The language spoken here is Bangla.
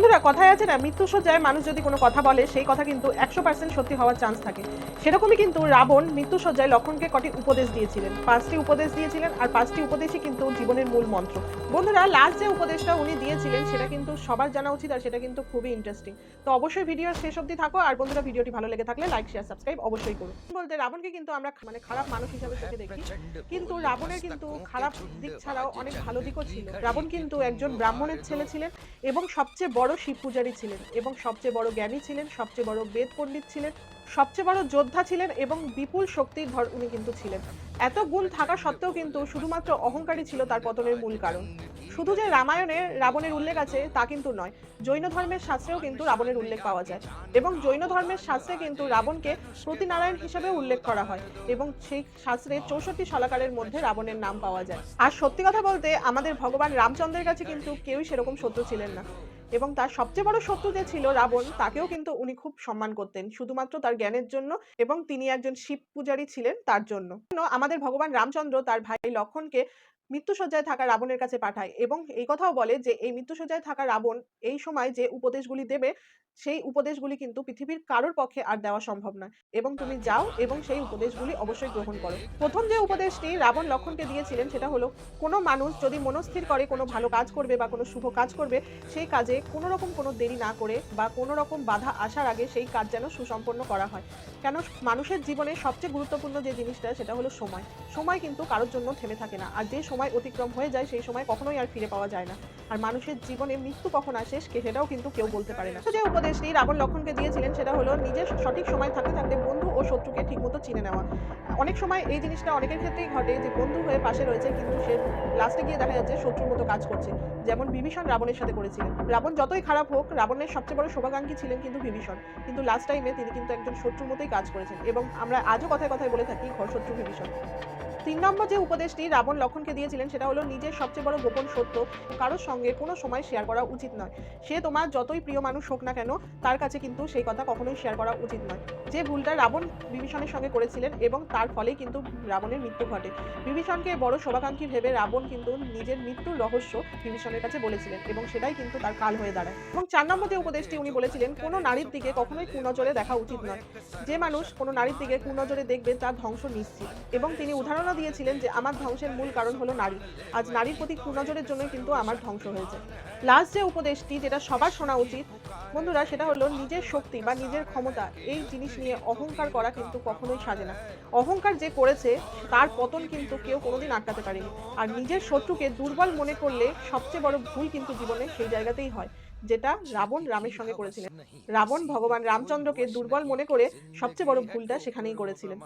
বন্ধুরা, কথায় আছে না মৃত্যু মৃত্যুসজ্জায় মানুষ যদি কোনো কথা বলে, সেই কথা কিন্তু একশো পার্সেন্ট সত্যি হওয়ার চান্স থাকে। সেরকমই কিন্তু রাবণ মৃত্যু মৃত্যুসজ্জায় লক্ষণকে কটি উপদেশ দিয়েছিলেন। পাঁচটি উপদেশ দিয়েছিলেন আর পাঁচটি উপদেশই কিন্তু জীবনের মূল মন্ত্র। বন্ধুরা লাস্ট যে উপদেশটা উনি দিয়েছিলেন, সেটা কিন্তু সবার জানা উচিত আর সেটা কিন্তু খুবই ইন্টারেস্টিং তো অবশ্যই ভিডিওর শেষ অবধি থাকো আর বন্ধুরা ভিডিওটি ভালো লেগে থাকলে লাইক শেয়ার সাবস্ক্রাইব অবশ্যই করুন বলতে রাবণকে কিন্তু আমরা মানে খারাপ মানুষ হিসাবে চোখে দেখি, কিন্তু রাবণের কিন্তু খারাপ দিক ছাড়াও অনেক ভালো দিকও ছিল। রাবণ কিন্তু একজন ব্রাহ্মণের ছেলে ছিলেন এবং সবচেয়ে বড় শিব পূজারী ছিলেন এবং সবচেয়ে বড় জ্ঞানী ছিলেন, সবচেয়ে বড় বেদ পণ্ডিত ছিলেন। সবচেয়ে বড় যোদ্ধা ছিলেন এবং বিপুল শক্তির ধর উনি কিন্তু ছিলেন। এত গুণ থাকা সত্ত্বেও কিন্তু শুধুমাত্র অহংকারী ছিল তার পতনের মূল কারণ। শুধু যে রামায়ণে রাবণের উল্লেখ আছে তা কিন্তু নয়, জৈন ধর্মের শাস্ত্রেও কিন্তু রাবণের উল্লেখ পাওয়া যায় এবং জৈন ধর্মের শাস্ত্রে কিন্তু রাবণকে প্রতিনারায়ণ হিসেবে উল্লেখ করা হয় এবং সেই শাস্ত্রে চৌষট্টি শলাকারের মধ্যে রাবণের নাম পাওয়া যায়। আর সত্যি কথা বলতে আমাদের ভগবান রামচন্দ্রের কাছে কিন্তু কেউই সেরকম শত্রু ছিলেন না। এবং তার সবচেয়ে বড় শত্রু যে ছিল রাবণ, তাকেও কিন্তু উনি খুব সম্মান করতেন। শুধুমাত্র তার জ্ঞানের জন্য এবং তিনি একজন শিব পূজারী ছিলেন তার জন্য। আমাদের ভগবান রামচন্দ্র তার ভাই লক্ষণকে মৃত্যুসজ্জায় থাকা রাবণের কাছে পাঠায় এবং এই কথাও বলে যে, এই মৃত্যুসজ্জায় থাকা রাবণ এই সময় যে উপদেশগুলি দেবে, সেই উপদেশগুলি কিন্তু পৃথিবীর কারোর পক্ষে আর দেওয়া সম্ভব নয়। এবং তুমি যাও এবং সেই উপদেশগুলি অবশ্যই গ্রহণ করো। প্রথম যে উপদেশটি রাবণ লক্ষণকে দিয়েছিলেন, সেটা হলো, কোনো মানুষ যদি মনস্থির করে, কোনো ভালো কাজ করবে বা কোনো শুভ কাজ করবে, সেই কাজে কোনো রকম কোনো দেরি না করে বা কোনো রকম বাধা আসার আগে সেই কাজ যেন সুসম্পন্ন করা হয়। কেন মানুষের জীবনে সবচেয়ে গুরুত্বপূর্ণ যে জিনিসটা, সেটা হলো সময়। সময় কিন্তু কারোর জন্য থেমে থাকে না। আর যে সময় অতিক্রম হয়ে যায়, সেই সময় কখনোই আর ফিরে পাওয়া যায় না। আর মানুষের জীবনে মৃত্যু কখন আসে সেটাও কিন্তু কেউ বলতে পারে না। যে উপদেশটি রাবণ লক্ষণকে দিয়েছিলেন, সেটা হলো নিজের সঠিক সময় থাকতে থাকতে বন্ধু ও শত্রুকে ঠিকমতো চিনে নেওয়া। অনেক সময় এই জিনিসটা অনেকের ক্ষেত্রেই ঘটে যে বন্ধু হয়ে পাশে রয়েছে, কিন্তু সে লাস্টে গিয়ে দেখা যাচ্ছে শত্রুর মতো কাজ করছে। যেমন বিভীষণ রাবণের সাথে করেছিলেন। রাবণ যতই খারাপ হোক, রাবণের সবচেয়ে বড় শোভাকাঙ্ক্ষী ছিলেন কিন্তু বিভীষণ। কিন্তু লাস্ট টাইমে তিনি কিন্তু একজন শত্রুর মতোই কাজ করেছেন এবং আমরা আজও কথায় কথায় বলে থাকি, ঘর শত্রু বিভীষণ। তিন নম্বর যে উপদেশটি রাবণ লক্ষণকে দিয়েছিলেন, সেটা হলো নিজের সবচেয়ে বড় গোপন সত্য, কারোর সঙ্গে কোনো সময় শেয়ার করা উচিত নয়। সে তোমার যতই প্রিয় মানুষ হোক না কেন, তার কাছে কিন্তু সেই কথা কখনোই শেয়ার করা উচিত নয়। যে ভুলটা রাবণ বিভীষণের সঙ্গে করেছিলেন এবং তার ফলেই কিন্তু রাবণের মৃত্যু ঘটে। বিভীষণকে বড় শোভাকাঙ্ক্ষী ভেবে রাবণ কিন্তু নিজের মৃত্যুর রহস্য বিভীষণের কাছে বলেছিলেন এবং সেটাই কিন্তু তার কাল হয়ে দাঁড়ায়। এবং চার নম্বর যে উপদেশটি উনি বলেছিলেন, কোনো নারীর দিকে কখনোই কুনজরে দেখা উচিত নয়। যে মানুষ কোনো নারীর দিকে কুনজরে দেখবে, তার ধ্বংস নিশ্চিত। এবং তিনি উদাহরণও দিয়েছিলেন যে আমার ধ্বংসের মূল কারণ হলো নারী। আজ নারীর প্রতি কুনজরের জন্য কিন্তু আমার ধ্বংস হয়েছে। লাস্ট যে উপদেশটি, যেটা সবার শোনা উচিত, বন্ধুরা, সেটা হলো নিজের শক্তি বা নিজের ক্ষমতা, এই জিনিস নিয়ে অহংকার করা কিন্তু কখনোই সাজে না। অহংকার যে করেছে, তার পতন কিন্তু কেউ কোনোদিন আটকাতে পারেনি। আর নিজের শত্রুকে দুর্বল মনে করলে সবচেয়ে বড় ভুল কিন্তু জীবনে সেই জায়গাতেই হয়, যেটা রাবণ রামের সঙ্গে করেছিলেন। রাবণ ভগবান রামচন্দ্রকে দুর্বল মনে করে সবচেয়ে বড় ভুলটা সেখানেই করেছিলেন।